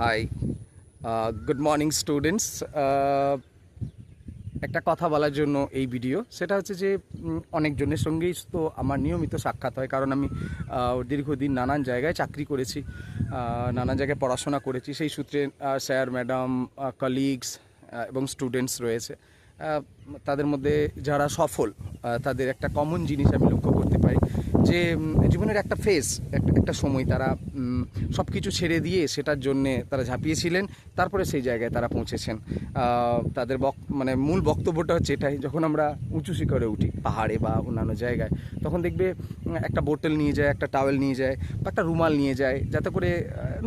Hi good morning students একটা কথা বলার জন্য এই ভিডিও সেটা হচ্ছে যে অনেকজনের সঙ্গেই তো আমার নিয়মিত সাক্ষাৎ হয়, কারণ আমি দীর্ঘদিন নানান জায়গায় চাকরি করেছি নানান জায়গায় পড়াশোনা করেছি। সেই সূত্রে স্যার ম্যাডাম কলিগস এবং স্টুডেন্টস রয়েছে। তাদের মধ্যে যারা সফল তাদের একটা কমন জিনিস আমি লক্ষ্য করতে পারি যে জীবনের একটা ফেজ একটা সময় তারা সব কিছু ছেড়ে দিয়ে সেটার জন্যে তারা ঝাঁপিয়েছিলেন, তারপরে সেই জায়গায় তারা পৌঁছেছেন। তাদের বক মানে মূল বক্তব্যটা হচ্ছে এটাই, যখন আমরা উঁচু শিখরে উঠি পাহাড়ে বা অন্যান্য জায়গায়, তখন দেখবে একটা বোতল নিয়ে যায়, একটা টাওয়েল নিয়ে যায় বা একটা রুমাল নিয়ে যায়, যাতে করে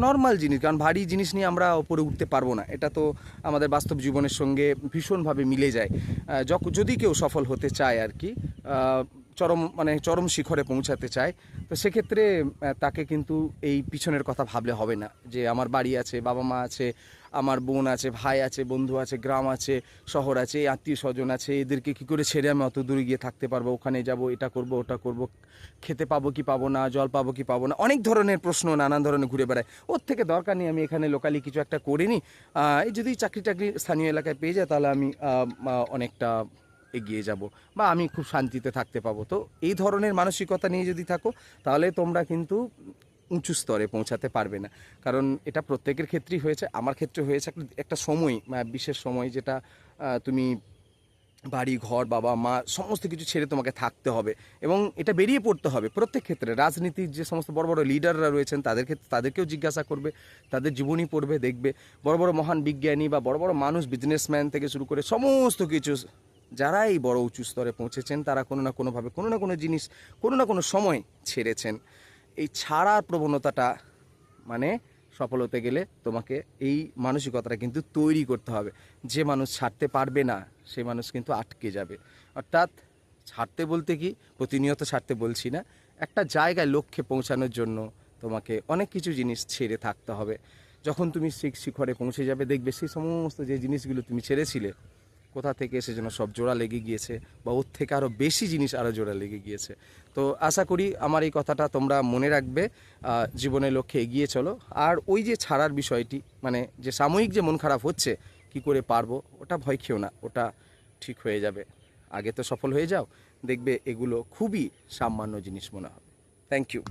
নর্মাল জিনিস, কারণ ভারী জিনিস নিয়ে আমরা ওপরে উঠতে পারব না। এটা তো আমাদের বাস্তব জীবনের সঙ্গে ভীষণভাবে মিলে যায়। যদি কেউ সফল হতে চায় আর কি চরম মানে চরম শিখরে পৌঁছাতে চায়, তো সেক্ষেত্রে তাকে কিন্তু এই পিছনের কথা ভাবলে হবে না যে আমার বাড়ি আছে, বাবা মা আছে আমার বোন আছে, ভাই আছে, বন্ধু আছে, গ্রাম আছে, শহর আছে আত্মীয় স্বজন আছে, এদেরকে কি করে ছেড়ে আমি অত দূরে গিয়ে থাকতে পারব? ওখানে যাব, এটা করব, ওটা করব, খেতে পাবো কি পাবো না, জল পাবো কি পাবো না, অনেক ধরনের প্রশ্ন নানান ধরনের ঘুরে বেড়ায়। ওর থেকে দরকার নেই, আমি এখানে লোকালি কিছু একটা করে নিই। এই যদি চাকরি টাকরি স্থানীয় এলাকায় পেয়ে যায়, তাহলে আমি অনেকটা এগিয়ে যাব বা আমি খুব শান্তিতে থাকতে পাবো। তো এই ধরনের মানসিকতা নিয়ে যদি থাকো, তাহলে তোমরা কিন্তু উঁচু স্তরে পৌঁছাতে পারবে না। কারণ এটা প্রত্যেকের ক্ষেত্রেই হয়েছে। আমার ক্ষেত্রে হয়েছে একটা- সময় বিশেষ সময় যেটা তুমি বাড়ি, ঘর, বাবা, মা, সমস্ত কিছু ছেড়ে তোমাকে থাকতে হবে এবং এটা বেরিয়ে পড়তে হবে প্রত্যেক ক্ষেত্রে। রাজনীতির যে সমস্ত বড় বড় লিডাররা রয়েছেন, তাদের ক্ষেত্রে, তাদেরকেও জিজ্ঞাসা করবে, তাদের জীবনী পড়বে, দেখবে। বড় বড় মহান বিজ্ঞানী বা বড় বড় মানুষ বিজনেসম্যান থেকে শুরু করে সমস্ত কিছু যারা এই বড় উঁচু স্তরে পৌঁছেছেন, তারা কোনো না কোনোভাবে কোনো না কোনো জিনিস, কোনো না কোনো সময় ছেড়েছেন। এই ছাড়ার প্রবণতাটা মানে সফল হতে গেলে তোমাকে এই মানসিকতাটা কিন্তু তৈরি করতে হবে। যে মানুষ ছাড়তে পারবে না, সে মানুষ কিন্তু আটকে যাবে। অর্থাৎ ছাড়তে বলতে কি, প্রতিনিয়ত ছাড়তে বলছি না, একটা জায়গায় লক্ষ্যে পৌঁছানোর জন্য তোমাকে অনেক কিছু জিনিস ছেড়ে থাকতে হবে। যখন তুমি শিখ শিখরে পৌঁছে যাবে, দেখবে সেই সমস্ত যে জিনিসগুলো তুমি ছেড়েছিলে কোথা থেকে এসে যেন সব জোড়া লেগে গিয়েছে বা ওর থেকে আরও বেশি জিনিস আরও জোড়া লেগে গিয়েছে। তো আশা করি আমার এই কথাটা তোমরা মনে রাখবে জীবনের লক্ষ্যে এগিয়ে চলো। আর ওই যে ছাড়ার বিষয়টি মানে যে সাময়িক যে মন খারাপ হচ্ছে, কি করে পারব, ওটা ভয় খেও না, ওটা ঠিক হয়ে যাবে। আগে তো সফল হয়ে যাও, দেখবে এগুলো খুবই সামান্য জিনিস মনে হবে। Thank you